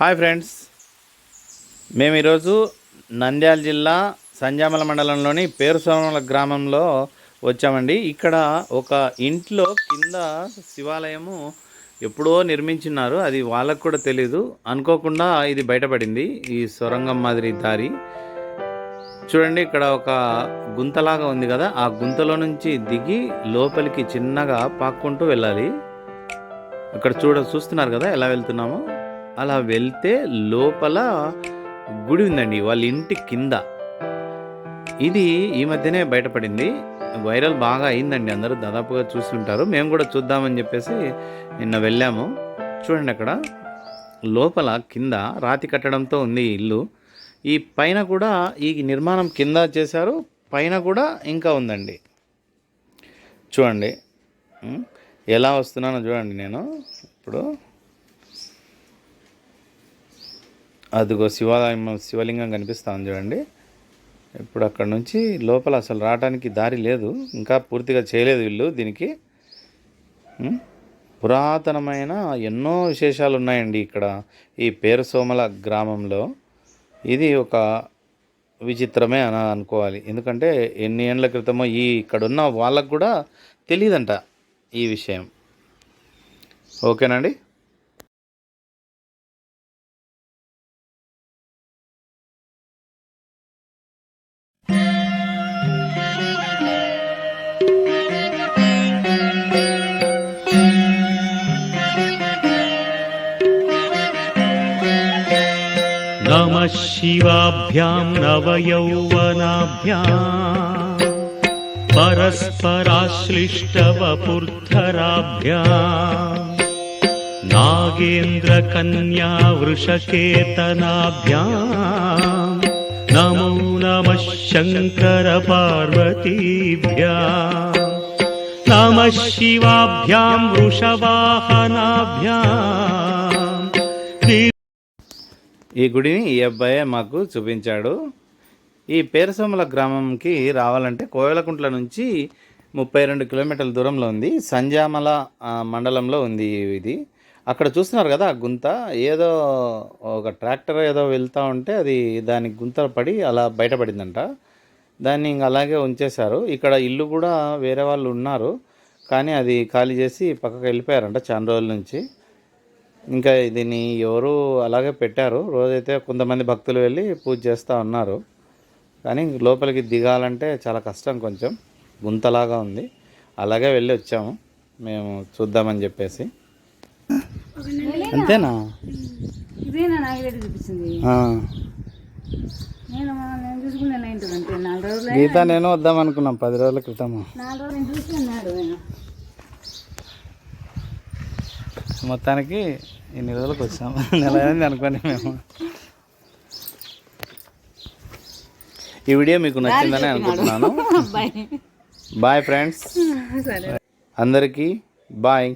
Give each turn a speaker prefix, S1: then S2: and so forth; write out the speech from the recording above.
S1: Hi friends. మేము ఈరోజు నంద్యాల జిల్లా సంజామల మండలంలోని పేరుసోమల గ్రామంలో వచ్చామండి. ఇక్కడ ఒక ఇంట్లో కింద శివాలయము ఎప్పుడో నిర్మించున్నారు అది వాళ్ళకు కూడా తెలీదు. అనుకోకుండా ఇది బయటపడింది. ఈ సొరంగం మాదిరి దారి. చూడండి ఇక్కడ ఒక గుంతలాగా ఉంది కదా. ఆ గుంతలో నుంచి దిగి లోపలికి చిన్నగా పాక్కుంటూ వెళ్ళాలి. అక్కడ చూడ చూస్తున్నారు కదా ఎలా వెళ్తున్నామో. అలా వెళ్తే లోపల గుడి ఉందండి వాళ్ళ ఇంటి కింద. ఇది ఈ మధ్యనే బయటపడింది. వైరల్ బాగా అయిందండి అందరూ దాదాపుగా చూస్తుంటారు. మేము కూడా చూద్దామని చెప్పేసి నిన్న వెళ్ళాము. చూడండి అక్కడ లోపల కింద రాతి కట్టడంతో ఉంది ఇల్లు. ఈ పైన కూడా ఈ నిర్మాణం కింద చేశారు పైన కూడా ఇంకా ఉందండి. చూడండి. ఎలా వస్తున్నానో చూడండి నేను. ఇప్పుడు అదిగో శివాలయం శివలింగం కనిపిస్తుంది చూడండి. ఇప్పుడు అక్కడ నుంచి లోపల అసలు రావడానికి దారి లేదు. ఇంకా పూర్తిగా చేయలేదు వీళ్ళు దీనికి. పురాతనమైన ఎన్నో విశేషాలు ఉన్నాయండి ఇక్కడ ఈ పేరుసోమల గ్రామంలో. ఇది ఒక విచిత్రమే అని అనుకోవాలి. ఎందుకంటే ఎన్ని ఏళ్ళ క్రితమో ఈ ఇక్కడున్న వాళ్ళకు కూడా తెలియదంట ఈ విషయం. ఓకేనండి
S2: नमः शिवाभ्यां नवयौवनाभ्याम् परस्पराश्लिष्टवपुर्धराभ्याम् नागेन्द्रकन्या वृषकेतनाभ्याम् नमो नमः शङ्करपार्वतीभ्याम् नमः शिवाभ्यां वृषवाहनाभ्याम्
S1: ఈ గుడిని ఈ అబ్బాయే మాకు చూపించాడు. ఈ పేరసోమల గ్రామంకి రావాలంటే కోయలకుంట్ల నుంచి ముప్పై రెండు కిలోమీటర్ల దూరంలో ఉంది. సంజామల మండలంలో ఉంది ఇది. అక్కడ చూస్తున్నారు కదా ఆ గుంత? ఏదో ఒక ట్రాక్టర్ ఏదో వెళ్తూ ఉంటే అది దానికి గుంత పడి అలా బయటపడిందంట. దాన్ని ఇంక అలాగే ఉంచేశారు. ఇక్కడ ఇల్లు కూడా వేరే వాళ్ళు ఉన్నారు. కానీ అది ఖాళీ చేసి పక్కకు వెళ్ళిపోయారంట చాలా రోజుల నుంచి. ఇంకా దీన్ని ఎవరు అలాగే పెట్టారు. రోజైతే కొంతమంది భక్తులు వెళ్ళి పూజ చేస్తూ ఉన్నారు. కానీ లోపలికి దిగాలంటే చాలా కష్టం కొంచెం. గుంతలాగా ఉంది. అలాగే వెళ్ళి వచ్చాము. మేము చూద్దామని చెప్పేసి. అంతేనా? గీత నేను వద్దాం అనుకున్నాం పది రోజుల క్రితము
S3: నాలుగు రోజులు నేను చూసుకున్నాడు ఆయన
S1: మొత్తానికి ఇన్ని రోజులకు వచ్చాము నెల అయింది అనుకోండి మేము. ఈ వీడియో మీకు నచ్చిందని అనుకుంటున్నాను. బాయ్ ఫ్రెండ్స్ అందరికీ బాయ్.